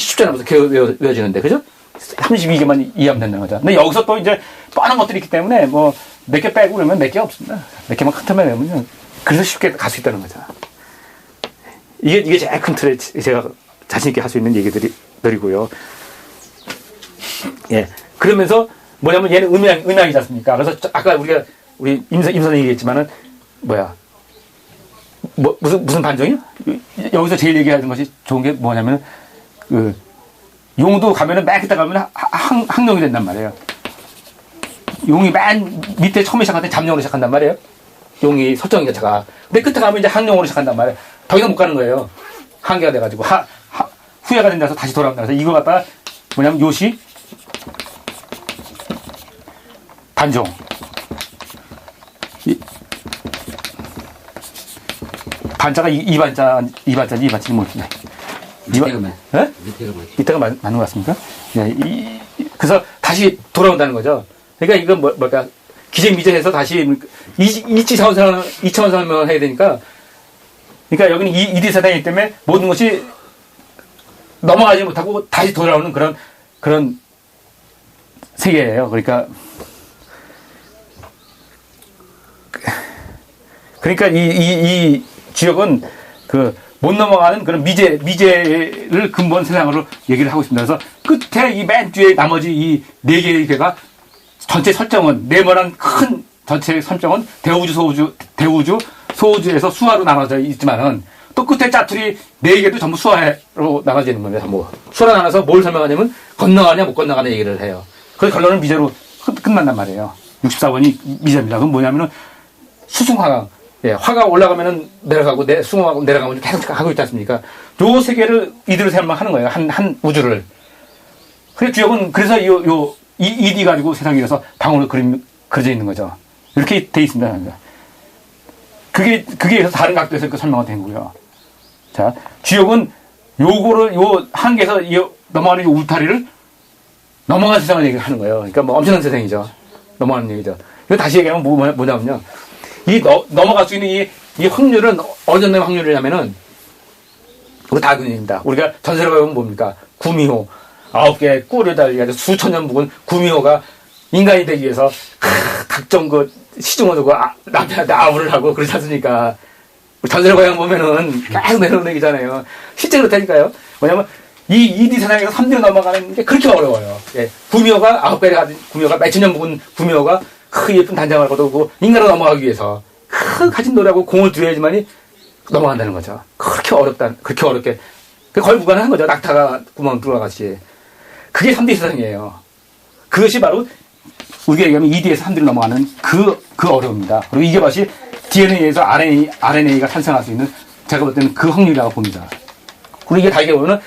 쉽지 않아서 외워, 외워지는데, 그죠? 32개만 이해하면 된다는 거죠. 근데 여기서 또 이제 뻔한 것들이 있기 때문에 뭐 몇 개 빼고 그러면 몇개 없습니다. 몇 개만 큰 틀만 외우면 그래서 쉽게 갈 수 있다는 거죠. 이게, 이게 제일 큰 틀에 제가 자신있게 할 수 있는 얘기들이, 들이고요. 예. 그러면서 뭐냐면 얘는 음양, 음양이지 않습니까? 그래서 아까 우리가 우리 임선, 임선이 얘기했지만은 뭐야. 뭐, 무슨, 무슨 반정이요? 여기서 제일 얘기하는 것이 좋은 게 뭐냐면 그 용도 가면은 맨 끝에 가면 항, 항용이 된단 말이에요. 용이 맨 밑에 처음에 시작할 때 잠용으로 시작한단 말이에요. 용이 설정 자체가. 근데 끝에 가면 이제 항용으로 시작한단 말이에요. 더 이상 못 가는 거예요. 한계가 돼가지고. 하, 하, 후회가 된다서 다시 돌아온다. 그래서 이거 갖다가 뭐냐면 요시 단종. 이, 반자가 이, 이 반자, 이 반자인지 이 반자인지 모르겠네. 밑에가 맞, 네? 밑에가 맞. 이때가 맞, 맞는 것 같습니까? 네, 이, 그래서 다시 돌아온다는 거죠. 그러니까 이건 뭐, 뭘까. 기재미재해서 다시 이치 차원 이차원 설명을 해야 되니까 그러니까 여기는 이, 이디 사단이기 때문에 모든 것이 넘어가지 못하고 다시 돌아오는 그런 그런 세계예요. 그러니까 그러니까 이, 이, 이 지역은 그 못 넘어가는 그런 미제, 미제를 근본 세상으로 얘기를 하고 있습니다. 그래서 끝에 이 맨 뒤에 나머지 이 네 개의 개가 전체 설정은, 네모난 큰 전체 설정은 대우주, 소우주, 대우주, 소우주에서 수화로 나눠져 있지만은 또 끝에 짜투리 네 개도 전부 수화로 나눠져 있는 겁니다. 전부. 수화로 나눠서 뭘 설명하냐면 건너가냐 못 건너가냐 얘기를 해요. 그 결론은 미제로 끝, 끝난단 말이에요. 64번이 미제입니다. 그건 뭐냐면은 수승화강. 예, 화가 올라가면은 내려가고 내 수공하고 내려가면 계속 하고 있지 않습니까? 요 세계를 이들을 설명하는 거예요. 한, 한 우주를. 그래 주역은 그래서 요, 요, 이, 이디 가지고 세상이라서 방울로 그림, 그려져 있는 거죠. 이렇게 돼 있습니다. 그게, 그게 다른 각도에서 그 설명이 된 거고요. 자, 주역은 요거를, 요 한계에서 요 넘어가는 요 울타리를 넘어간 세상을 얘기하는 거예요. 그러니까 뭐 엄청난 세상이죠. 넘어가는 얘기죠. 이거 다시 얘기하면 뭐, 뭐냐면요. 이 너, 넘어갈 수 있는 이, 이 확률은 어느 정도의 확률이냐면은 그거 다 근입니다. 우리가 전설에 보면 뭡니까? 구미호 아홉 개의 꿀을 달리가지고 수천 년 묵은 구미호가 인간이 되기 위해서 크, 각종 그 시중을 두고 아, 남편한테 아우를 하고 그러지 않습니까? 전설의 고향 보면은 계속 내려오는 얘기잖아요. 실제 그렇다니까요. 뭐냐면 이 이디 사상에서 3대로 넘어가는 게 그렇게 어려워요. 예. 구미호가 아홉 개를 가진 구미호가 몇천 년 묵은 구미호가 그 예쁜 단장을 거두고 인간으로 넘어가기 위해서 그 가진 노래하고 공을 들여야지만이 넘어간다는 거죠. 그렇게 어렵다, 그렇게 어렵게. 거의 무관한 거죠. 낙타가 구멍 들어가같이. 그게 3대 세상이에요. 그것이 바로 우리가 얘기하면 2D에서 3D로 넘어가는 그, 그 어려움입니다. 그리고 이게 마치 DNA에서 RNA, RNA가 탄생할 수 있는 제가 볼 때는 그 확률이라고 봅니다. 그리고 이게 다르게 보면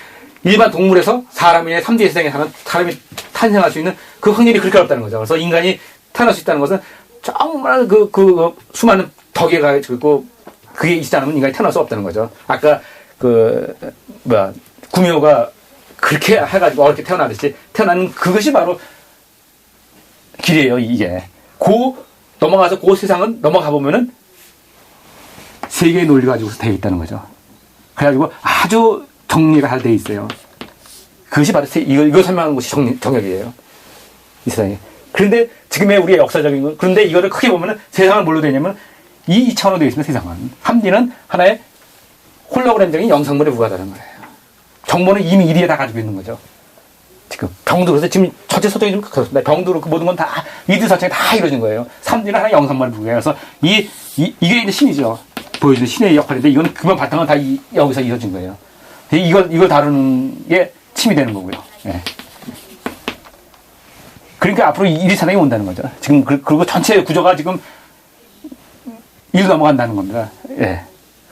일반 동물에서 사람의 3D 세상에 사는 사람이 탄생할 수 있는 그 확률이 그렇게 어렵다는 거죠. 그래서 인간이 태어날 수 있다는 것은 정말 그, 그, 수많은 덕에가 있고, 그게 있지 않으면 인간이 태어날 수 없다는 거죠. 아까 그, 뭐야, 구미호가 그렇게 해가지고 어렵게 태어나듯이 태어나는 그것이 바로 길이에요, 이게. 고, 넘어가서 그 세상은 넘어가 보면은 세계의 논리 가지고서 되어 있다는 거죠. 그래가지고 아주 정리가 잘 되어 있어요. 그것이 바로 세, 이걸, 이걸 설명하는 것이 정, 정역이에요. 이 세상에. 그런데 지금의 우리의 역사적인 건 그런데 이거를 크게 보면은 세상은 뭘로 되냐면 이 2차원으로 되어 있습니다. 세상은. 3D는 하나의 홀로그램적인 영상물에 부과하는 거예요. 정보는 이미 1위에 다 가지고 있는 거죠. 지금 병도 그래서 지금 전체 소통이 좀 그렇습니다. 병도 그렇고 모든 건 다 이들 자체가 다 이루어진 거예요. 3D는 하나의 영상물에 부과해서 이, 이 이게 이제 신이죠. 보여주는 신의 역할인데 이건 그만 바탕은 다 이, 여기서 이루어진 거예요. 이걸 이걸 다루는 게 침이 되는 거고요. 예. 그러니까 앞으로 일이 사상이 온다는 거죠. 지금 그, 그리고 전체 구조가 지금 일 넘어간다는 겁니다. 예.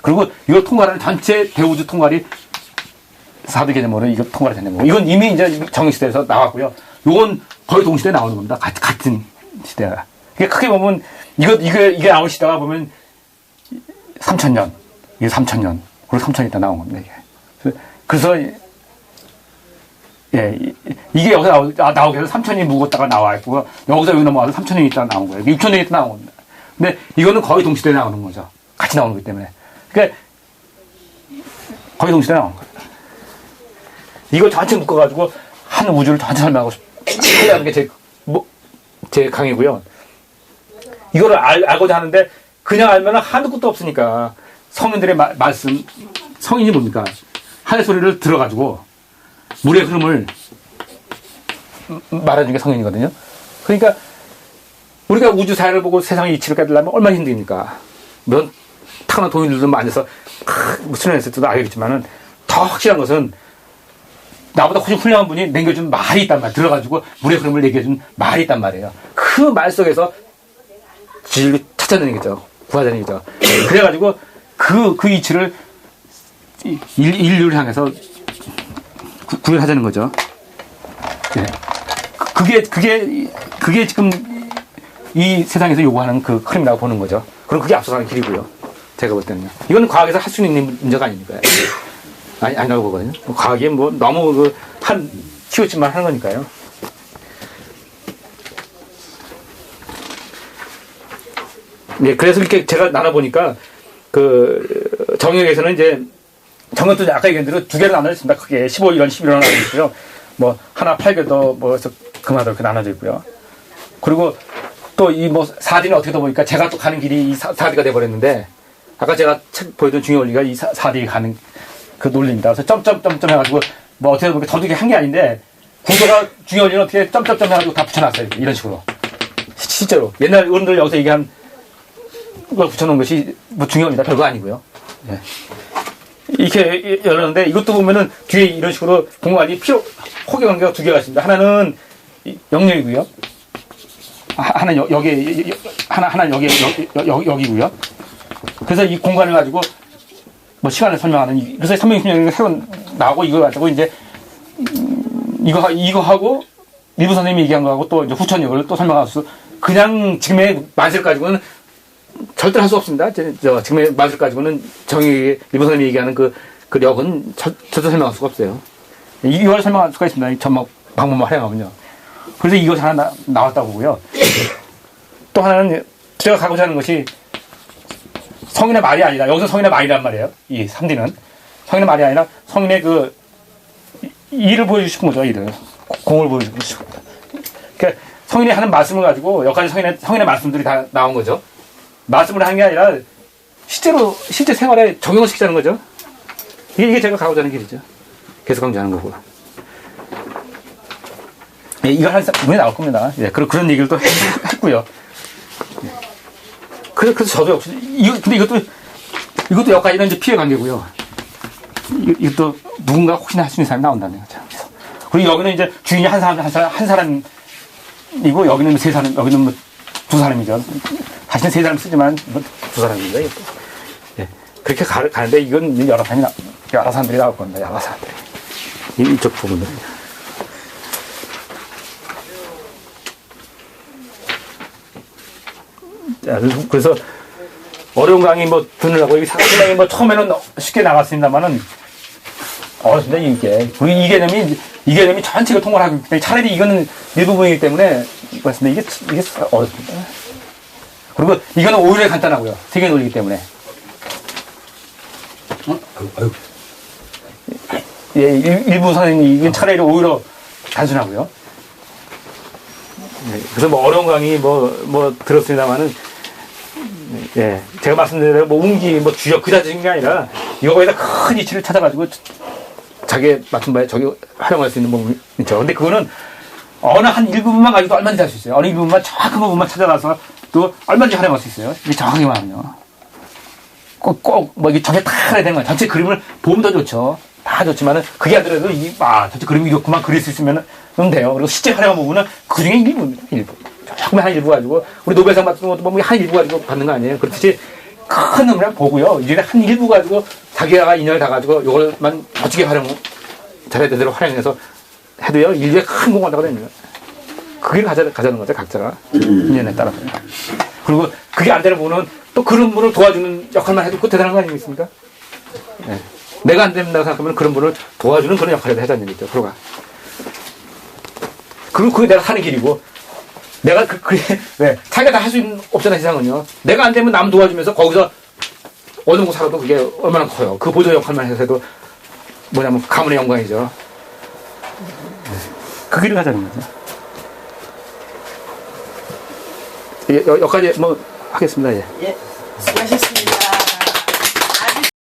그리고 이거 통과하는 전체 대우주 통과리 사드 개념으로 이거 통과가 되는 이건 이미 이제 정시대에서 나왔고요. 이건 거의 동시대에 나오는 겁니다. 가, 같은 시대가. 그게 크게 보면 이거 이거 이게 나올 시대가 보면 3천년 이게 3천년 그리고 3천 있다 나온 겁니다. 이게. 그래서 예, 이게 여기서 나오, 아, 나오게 해서 3천이 묵었다가 나와 있고, 여기서 여기 넘어와서 3천년이 있다가 나온 거예요. 6천년이 있다 나온 겁니다. 근데 이거는 거의 동시대에 나오는 거죠. 같이 나오는 거기 때문에. 그러니까, 거의 동시대에 나오는 거예요. 이거 전체 묶어가지고 한 우주를 전체 설명하고 하려는 게 제, 뭐, 제 강의고요. 이거를 알, 알고자 하는데 그냥 알면 한도 끝도 없으니까 성인들의 마- 말씀, 성인이 뭡니까? 하늘 소리를 들어가지고 물의 흐름을 음, 말해주는 게 성인이거든요. 그러니까 우리가 우주 사회를 보고 세상의 이치를 깨달으려면 얼마나 힘듭니까? 물론 타고난 동일들도 많아서 수련했을 때도 알겠지만은 더 확실한 것은 나보다 훨씬 훌륭한 분이 남겨준 말이 있단 말이에요. 들어가지고 물의 흐름을 얘기해준 말이 있단 말이에요. 그 말 속에서 진리를 찾아내는 거죠. 구하자는 거죠. 그래가지고 그, 그 이치를 일, 인류를 향해서 구, 구현하자는 거죠. 예. 그- 그게, 그게, 그게 지금 이 세상에서 요구하는 그 흐름이라고 보는 거죠. 그럼 그게 앞서가는 길이고요. 제가 볼 때는요. 이건 과학에서 할 수 있는 문제가 아닙니까? 아니, 아니라고 보거든요. 뭐 과학이 뭐 너무 그 한, 키워치만 하는 거니까요. 네, 그래서 이렇게 제가 나눠보니까 그 정형에서는 이제 정형도 아까 얘기한 대로 두 개로 나눠져 있습니다. 크게 15일원, 11일원 나눠져 있고요. 뭐 하나 8개도 뭐 그마다 이렇게 나눠져 있고요. 그리고 또 이 뭐 사디는 어떻게 더 보니까 제가 또 가는 길이 이 사- 사디가 돼버렸는데 아까 제가 책 보여준 중요 원리가 이 사- 사디 가는 그 논리입니다. 그래서 점점점점 해가지고 뭐 어떻게 보니까 저도 이게 한 게 아닌데 구조가 중요 원리는 어떻게 점점점 해가지고 다 붙여놨어요. 이런 식으로. 시- 실제로 옛날 어른들 여기서 얘기한 걸 붙여놓은 것이 뭐 중요합니다. 별거 아니고요. 예. 이렇게 열었는데 이것도 보면은 뒤에 이런 식으로 공간이 필요 호기 관계가 두 개가 있습니다. 하나는 이 영역이고요. 하- 하나 여, 여기 여- 하나 하나 여기 여, 여, 여기고요. 그래서 이 공간을 가지고 뭐 시간을 설명하는 이- 그래서 360년 새로 나오고 이걸 가지고 이제 음, 이거 하- 이거 하고 일부 선생님이 얘기한 거하고 또 이제 후천역을 또 설명할 수 그냥 지금의 만세를 가지고는 절대 할 수 없습니다. 저, 저 지금의 맛을 가지고는 정의 일본 사람이 얘기하는 그, 그 력은 절, 절대 설명할 수가 없어요. 이걸 설명할 수가 있습니다. 이 전막 방법만 활용하면요. 그래서 이것이 하나 나, 나왔다고 보고요. 또 하나는 제가 가고자 하는 것이 성인의 말이 아니라 여기서 성인의 말이란 말이에요. 이 3D는 성인의 말이 아니라 성인의 그 이- 일을 보여주시는 거죠. 일을 고- 공을 싶은 거죠. 그러니까 성인이 하는 말씀을 가지고 여기까지 성인의 성인의 말씀들이 다 나온 거죠. 말씀을 한 게 아니라 실제로 실제 생활에 적용을 시키자는 거죠. 이게, 이게 제가 가고자 하는 길이죠. 계속 강조하는 거고. 예, 이거 한 분이 나올 겁니다. 예, 그런 그런 얘기를 또 했, 했고요. 예. 그래, 그래서 저도 역시 이거 근데 이것도 이것도 여기까지는 이제 피해 관계고요. 이- 이것도 누군가 혹시나 할 수 있는 사람이 나온다는 거죠. 그리고 여기는 이제 주인이 한 사람 한 사람 한 사람이고 여기는 세 사람 여기는 뭐 두 사람이죠. 사실은 세 사람 쓰지만 뭐 두 사람입니다. 예. 그렇게 가, 가는데 이건 여러 사람이 나, 여러 사람들이 나올 겁니다. 여러 사람들이 이- 이쪽 부분들은요. 자, 그래서 어려운 강의 뭐 듣느라고 이 상당히 뭐 처음에는 쉽게 나갔습니다만은 어렵습니다 이게 우리 이 개념이 이 개념이 전체를 통과하기 때문에 차라리 이거는 일부분이기 때문에 그렇습니다. 이게 이게 어렵습니다. 그리고 이거는 오히려 간단하고요. 세계 논리이기 때문에. 어? 아유. 예, 일, 일부 선생님이 이건 차라리 오히려 단순하고요. 예, 그래서 뭐 어려운 강의 뭐 뭐 들었습니다만은 예, 제가 말씀드린 대로 뭐 운기, 뭐 주역 그 자체인 게 아니라 이거에다 큰 이치를 찾아가지고 자기의 맞춤 바에 저기 활용할 수 있는 부분이 있죠. 근데 그거는 어느 한 일부분만 가지고 얼마든지 할 수 있어요. 어느 일부분만 정확한 부분만 찾아가서 또 얼마든지 활용할 수 있어요. 이게 정확하게 말하면요. 꼭, 꼭, 뭐, 이게 전체 다 해야 되는 거야. 전체 그림을 보면 더 좋죠. 다 좋지만은, 그게 안 되더라도, 이, 아, 전체 그림이 이렇구만 그릴 수 있으면은, 은 돼요. 그리고 실제 활용한 부분은 그 중에 일부입니다. 일부. 조금의 한 일부 가지고, 우리 노벨상 같은 것도 보면 한 일부 가지고 받는 거 아니에요. 그렇듯이 큰 흐름을 보고요. 이제 한 일부 가지고 자기가 인연을 다 가지고 이걸만 멋지게 활용, 잘해야 대로 활용해서 해도요. 인류의 큰 공헌 하거든요. 그게 가자, 가자는 거죠. 각자가. 인연에 따라서. 그리고 그게 안 되는 부분은 또 그런 분을 도와주는 역할만 해도 그 대단한 거 아니겠습니까? 예. 내가 안 된다고 생각하면 그런 분을 도와주는 그런 역할을 해자는 얘기죠, 프로가. 그리고 그게 내가 사는 길이고, 내가 그, 그, 왜, 자기가 다 할수 있는 없잖아, 세상은요. 내가 안 되면 남 도와주면서 거기서 어느 곳 살아도 그게 얼마나 커요. 그 보조 역할만 해서 해도 뭐냐면 가문의 영광이죠. 그 길을 가자는 거죠. 예, 여, 여기까지 뭐 하겠습니다. 예. 예, 수고하셨습니다.